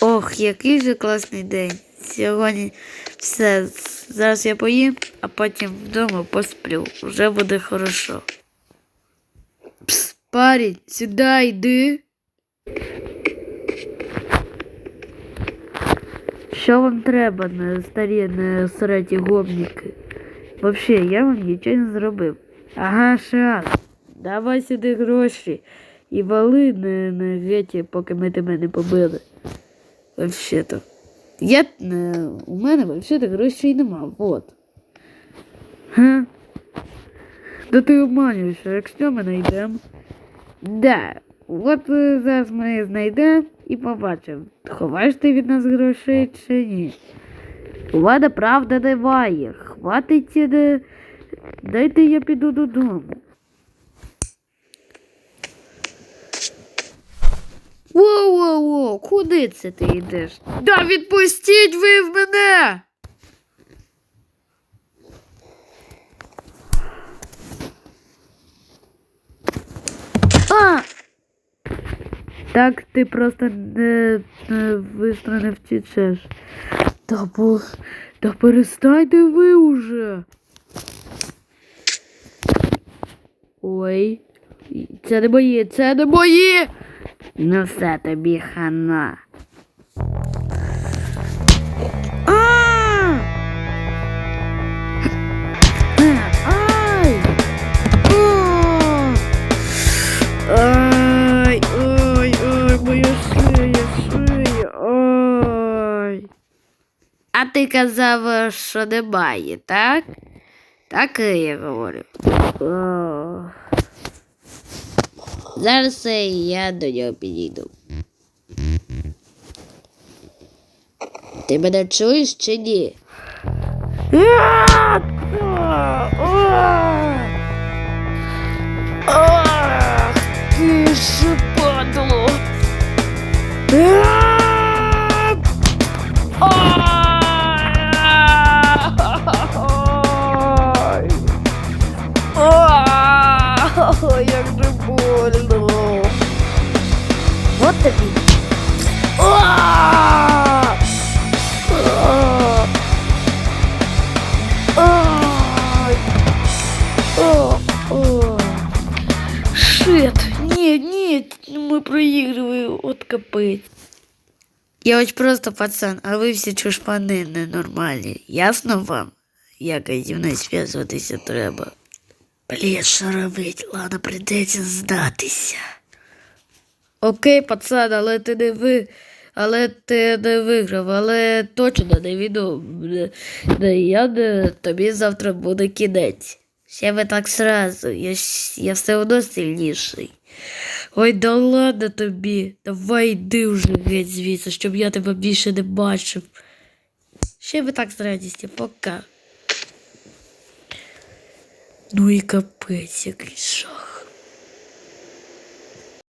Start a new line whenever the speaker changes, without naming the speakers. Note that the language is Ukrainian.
Ох, який же класний день. Сьогодні все. Зараз я поїм, а потім вдома посплю. Вже буде хорошо. Пс, парень, сюди йди. Що вам треба на старі на сраті гопніки? Вообще, я вам нічого не зробив. Ага, шас. Давай сюди гроші і вали на геті, поки ми тебе не побили. Вообще-то. Я, е, у мене вообще-то грошей нема, вот. Га? Да ти обманюєш, якщо ми знайдемо? Да, от е, зараз ми знайдемо і побачимо, ховаєш ти від нас грошей чи ні. Влада правда даває. Хватить, е, дайте я піду додому. Куди це ти йдеш? Да відпустіть ви в мене! А! Так ти просто не, не быстро не втічеш. Та та перестаньте ви уже. Ой, це не мої, це не мої! Ну все тобі хана. Ой, моя шия, шия, ой. А ти казав, що немає, так? Так і я говорю. О. Зараз я до нього підійду. Ти мене чуєш чи ні? Ах, ти ж падло. Ай, як же больно. Вот тобі. А! А! Ай! О, о. Шит, ні, ні, ми проігруємо, от капець. Я ось просто пацан, а ви всі чушпани ненормальні. Ясно вам? Як зі мною зв'язуватися треба. Блін, що робить? Ладно, прийдеться здатися. Окей, пацан, але ти не ви. Але ти не виграв, але точно не відомо. Не- не- Я не, тобі завтра буде кінець. Ще ви так сразу, я, я все одно сильніший. Ой, да ладно тобі. Давай йди вже геть звідси, щоб я тебе більше не бачив. Ще ви так з радістю, пока. Ну і капець, який жах.